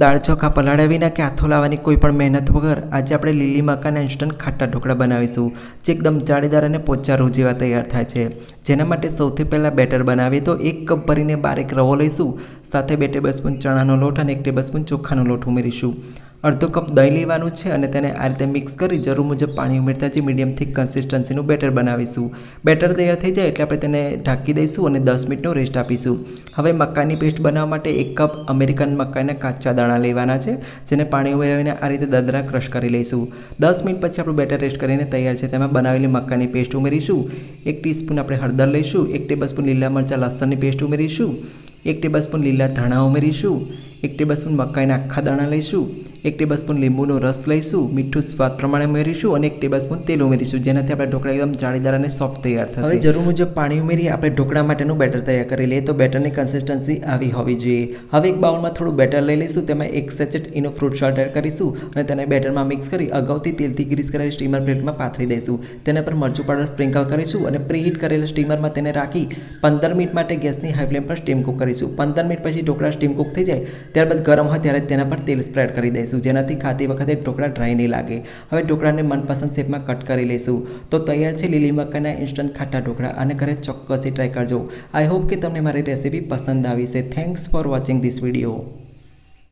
દાળ ચોખા પલાળ્યા વિના કે હાથો લાવવાની કોઈ પણ મહેનત વગર આજે આપણે લીલી મકાના ઇન્સ્ટન્ટ ખાટા ઢોકળા બનાવીશું, જે એકદમ જાળીદાર અને પોચા રૂ જેવા તૈયાર થાય છે. જેના માટે સૌથી પહેલાં બેટર બનાવીએ તો એક કપ ભરીને બારેક રવો લઈશું, સાથે બે ટેબલ સ્પૂન ચણાનો લોટ અને એક ટેબલ સ્પૂન ચોખાનો લોટ ઉમેરીશું. અડધો કપ દહીં લેવાનું છે અને તેને આ રીતે મિક્સ કરી જરૂર મુજબ પાણી ઉમેરતા જે મીડિયમ થીક કન્સિસ્ટન્સીનું બેટર બનાવીશું. બેટર તૈયાર થઈ જાય એટલે આપણે તેને ઢાંકી દઈશું અને દસ મિનિટનો રેસ્ટ આપીશું. હવે મકાઈની પેસ્ટ બનાવવા માટે એક કપ અમેરિકન મકાઈના કાચા દાણા લેવાના છે, જેને પાણી ઉમેરાવીને આ રીતે દદરા ક્રશ કરી લઈશું. દસ મિનિટ પછી આપણું બેટર રેસ્ટ કરીને તૈયાર છે તેમાં બનાવેલી મકાઈની પેસ્ટ ઉમેરીશું. એક ટીસ્પૂન આપણે હળદર લઈશું, એક ટેબલસ્પૂન લીલા મરચાં લસણની પેસ્ટ ઉમેરીશું, એક ટેબલસ્પૂન લીલા ધાણા ઉમેરીશું, એક ટેબલસ્પૂન મકાઈના આખા દાણા લઈશું એક ટેબલસ્પૂન લીંબુનો રસ લઈશું, મીઠું સ્વાદ પ્રમાણે ઉમેરીશું અને એક ટેબલસ્પૂન તેલ ઉમેરીશું, જેનાથી આપણે ઢોકળા એકદમ જાળીદાર અને સોફ્ટ તૈયાર થશે. હવે જરૂર મુજબ પાણી ઉમેરી આપણે ઢોકળા માટેનું બેટર તૈયાર કરી લઈએ તો બેટરની કન્સિસ્ટન્સી આવી હોવી જોઈએ. હવે એક બાઉલમાં થોડું બેટર લઈ લઈશું, તેમાં એક sachet ENO fruit salt add કરીશું અને તેને બેટરમાં મિક્સ કરી અગાઉથી તેલથી ગ્રીસ કરેલી સ્ટીમર પ્લેટમાં પાથરી દઈશું. તેના પર મરચું પાવડર સ્પ્રિંકલ કરીશું અને પ્રીહીટ કરેલા સ્ટીમરમાં તેને રાખી પંદર મિનિટ માટે ગેસની હાઈ ફ્લેમ પર સ્ટીમ કુક કરીશું. પંદર મિનિટ પછી ઢોકળા સ્ટીમ કુક થઈ જાય, ત્યારબાદ ગરમ હોય ત્યારે તેના પર તેલ સ્પ્રેડ કરી દઈશું. જેનાથી ખાતી વખતે ઢોકળા ડ્રાય નહીં લાગે. હવે ઢોકળાને મનપસંદ શેપમાં કટ કરી લઈશું. તો તૈયાર છે લીલી મકાઈના ઇન્સ્ટન્ટ ખાટા ઢોકળા અને ઘરે ચોક્કસથી ટ્રાય કરજો. આઈ હોપ કે તમને મારી રેસીપી પસંદ આવી છે. Thanks for watching this video